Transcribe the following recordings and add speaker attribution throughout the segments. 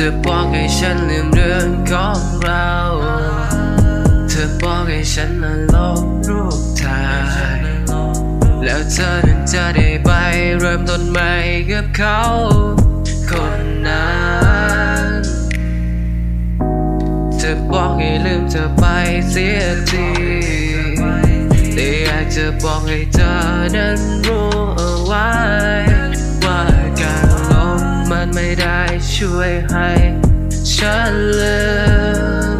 Speaker 1: ธอบอกให้ฉันลืมเรื่องของเรา เธอบอกให้ฉันนั้นลบรูปถ่าย แล้วเธอนั้นจะได้ไปเริ่มต้นใหม่กับเขา คนนั้นเธอบอกให้ลืมเธอไปเสียทีแต่อยากจะบอกให้เธอนั้นรู้เอาไว้ ช่วยให้ฉันลืม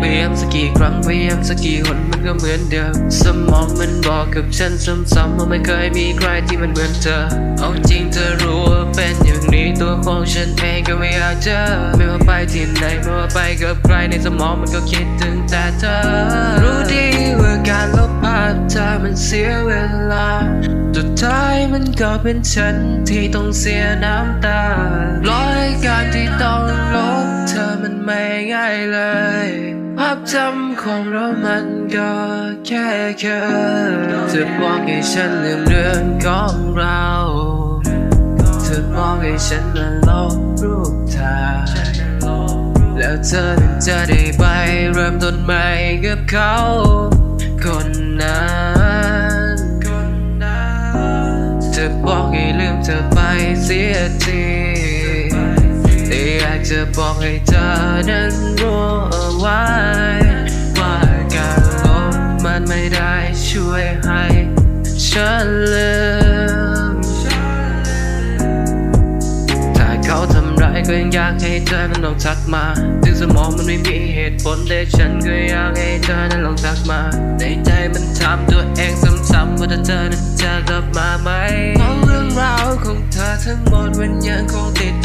Speaker 1: พยายามสักกี่ครั้งพยายามสักกี่หนมันก็เหมือนเดิม สมองมันบอกกับฉันซ้ำๆว่าไม่เคยมีใครที่มันเหมือนเธอ เอาจริงเธอรู้ว่าเป็นอย่างนี้ตัวของฉันเองก็ไม่อยากเจอไม่ว่าไปที่ไหนไม่ว่าไปกับใครในสมองมันก็คิดถึงแต่เธอ รู้ดีว่าการลบภาพเธอมันเสียเวลา สุดท้ายมันก็เป็นฉันที่ต้องเสียน้ำตาร้อยการที่ต้องลบเธอมันไม่ง่ายเลย ภาพจำของเรามันก็แค่เคยเธอบอกให้ฉันลืมเรื่องของเรา เธอบอกให้ฉันนั้นลบรูปถ่ายแล้วเธอจะได้ไปเริ่มต้นใหม่กับเขาคนนั้น บอกให้ลืมเธอไปเสียทีแต่อยากจะบอกให้เธอนั้นรู้เอาไว้ว่าการลบมันไม่ได้ช่วยให้ฉันลืมถ้าเขาทำร้ายก็ยังอยากให้เธอนั้นลองทักมา ถึงสมองมันไม่มีเหตุผลแต่ฉันก็อยากให้เธอนั้นลองทักมา ในใจมันถามตัวเองซ้ำๆว่าถ้าเธอนั้นจะกลับมาไหม ทั้งหมดวันยังคงติด